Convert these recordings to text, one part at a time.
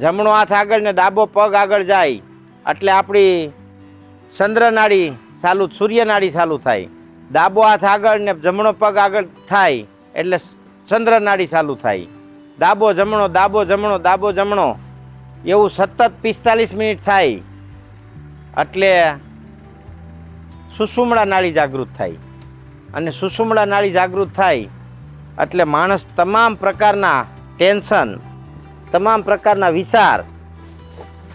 જમણો હાથ આગળ ને ડાબો પગ આગળ જાય, એટલે આપણી ચંદ્રનાળી ચાલુ, સૂર્યનાળી ચાલુ થાય. ડાબો હાથ આગળ ને જમણો પગ આગળ થાય, એટલે ચંદ્રનાળી ચાલુ થાય. ડાબો જમણો ડાબો જમણો ડાબો જમણો. એવું સતત પિસ્તાલીસ મિનિટ થાય, એટલે સુષુમણા નાળી જાગૃત થાય. અને સુષુમણા નાળી જાગૃત થાય, એટલે માણસ તમામ પ્રકારના ટેન્શન તમામ પ્રકારના વિચાર,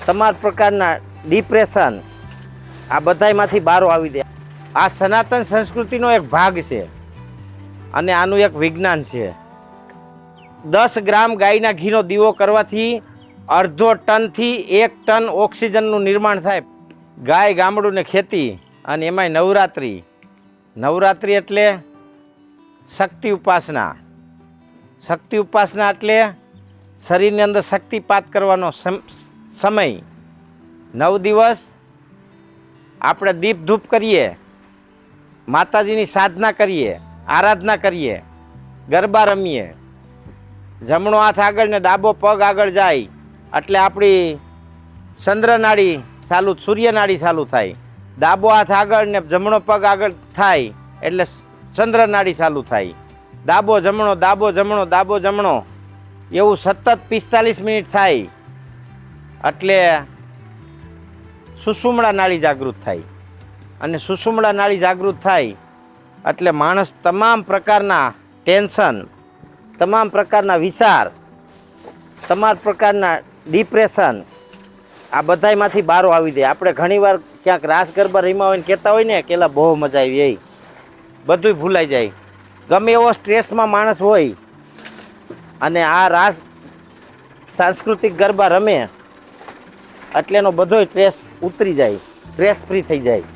તમામ પ્રકારના ડિપ્રેશન, આ બધાયમાંથી બારો આવી દે આ સનાતન સંસ્કૃતિનો એક ભાગ છે અને આનું એક વિજ્ઞાન છે. દસ ગ્રામ ગાયના ઘીનો દીવો કરવાથી અડધો ટનથી એક ટન ઓક્સિજનનું નિર્માણ થાય. ગાય ગામડું ને ખેતી અને એમાંય નવરાત્રિ. નવરાત્રિ એટલે શક્તિ ઉપાસના. શક્તિ ઉપાસના એટલે શરીરની અંદર શક્તિપાત કરવાનો સમ- સમય. નવ દિવસ આપણે દીપ ધૂપ કરીએ, માતાજીની સાધના કરીએ, આરાધના કરીએ, ગરબા રમીએ. જમણો હાથ આગળ ને ડાબો પગ આગળ જાય, એટલે આપણી ચંદ્રનાળી ચાલુ, સૂર્યનાળી ચાલુ થાય. ડાબો હાથ આગળ ને જમણો પગ આગળ થાય, એટલે ચંદ્રનાળી ચાલુ થાય. ડાબો જમણો ડાબો જમણો ડાબો જમણો. એવું સતત પિસ્તાલીસ મિનિટ થાય, એટલે સુષુમણા નાળી જાગૃત થાય. અને સુષુમણા નાળી જાગૃત થાય, એટલે માણસ તમામ પ્રકારના ટેન્શન, તમામ પ્રકારના વિચાર, તમામ પ્રકારના ડિપ્રેશન, આ બધાયમાંથી બારો આવી દે આપણે ઘણીવાર ક્યાંક રાસ ગરબા રમ્યા હોય ને કહેતા હોય ને, કેલા બહુ મજા આવી એ બધુંય ભૂલાઈ જાય. ગમે એવો સ્ટ્રેસમાં માણસ હોય અને આ રાસ સાંસ્કૃતિક ગરબા રમે, એટલે એનો બધોય સ્ટ્રેસ ઉતરી જાય સ્ટ્રેસ ફ્રી થઈ જાય.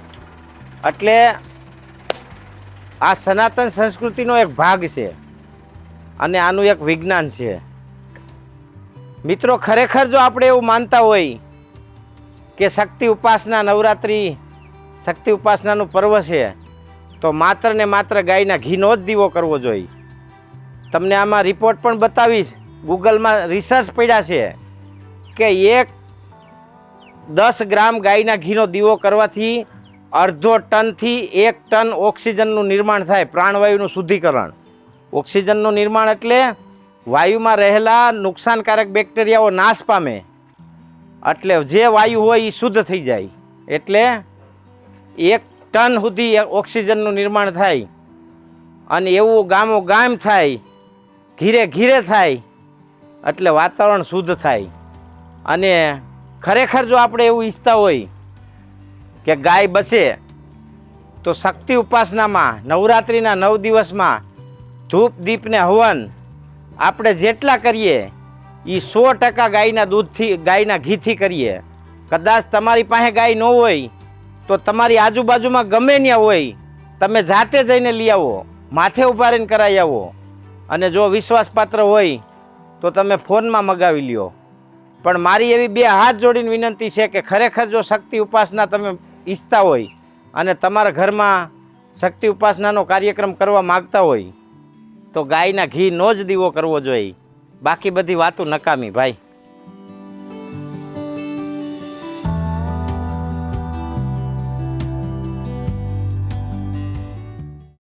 એટલે આ સનાતન સંસ્કૃતિનો એક ભાગ છે અને આનું એક વિજ્ઞાન છે. મિત્રો, ખરેખર જો આપણે એવું માનતા હોય કે શક્તિ ઉપાસના નવરાત્રિ શક્તિ ઉપાસનાનું પર્વ છે, તો માત્ર ને માત્ર ગાયના ઘીનો જ દીવો કરવો જોઈએ. તમને આમાં રિપોર્ટ પણ બતાવીશ. ગૂગલમાં રિસર્ચ પડ્યા છે કે એક દસ ગ્રામ ગાયના ઘીનો દીવો કરવાથી અડધો ટનથી એક ટન ઓક્સિજનનું નિર્માણ થાય, પ્રાણવાયુનું શુદ્ધિકરણ. ઓક્સિજનનું નિર્માણ એટલે વાયુમાં રહેલા નુકસાનકારક બેક્ટેરિયાઓ નાશ પામે. એટલે જે વાયુ હોય એ શુદ્ધ થઈ જાય. એટલે એક ટન સુધી ઓક્સિજનનું નિર્માણ થાય. અને એવું ગામો ગામ થાય ઘીરે ઘીરે થાય એટલે વાતાવરણ શુદ્ધ થાય. અને ખરેખર જો આપણે એવું ઈચ્છતા હોય કે ગાય બસે, તો શક્તિ ઉપાસનામાં, નવરાત્રિના નવ દિવસમાં ધૂપ દીપને હવન આપણે જેટલા કરીએ એ સો ટકા ગાયના દૂધથી, ગાયના ઘીથી કરીએ. કદાચ તમારી પાસે ગાય ન હોય, તો તમારી આજુબાજુમાં ગમે ત્યાં હોય, તમે જાતે જઈને લઈ આવો, માથે ઊભા રહીને કરાવી આવો. અને જો વિશ્વાસપાત્ર હોય, તો તમે ફોનમાં મગાવી લ્યો. પણ મારી એવી બે હાથ જોડીને વિનંતી છે કે ખરેખર જો શક્તિ ઉપાસના તમે ઈચ્છતા હોય અને તમારા ઘરમાં શક્તિ ઉપાસનાનો કાર્યક્રમ કરવા માગતા હોય, તો ગાયના ઘીનો જ દીવો કરવો જોઈએ. બાકી બધી વાતો નકામી, ભાઈ.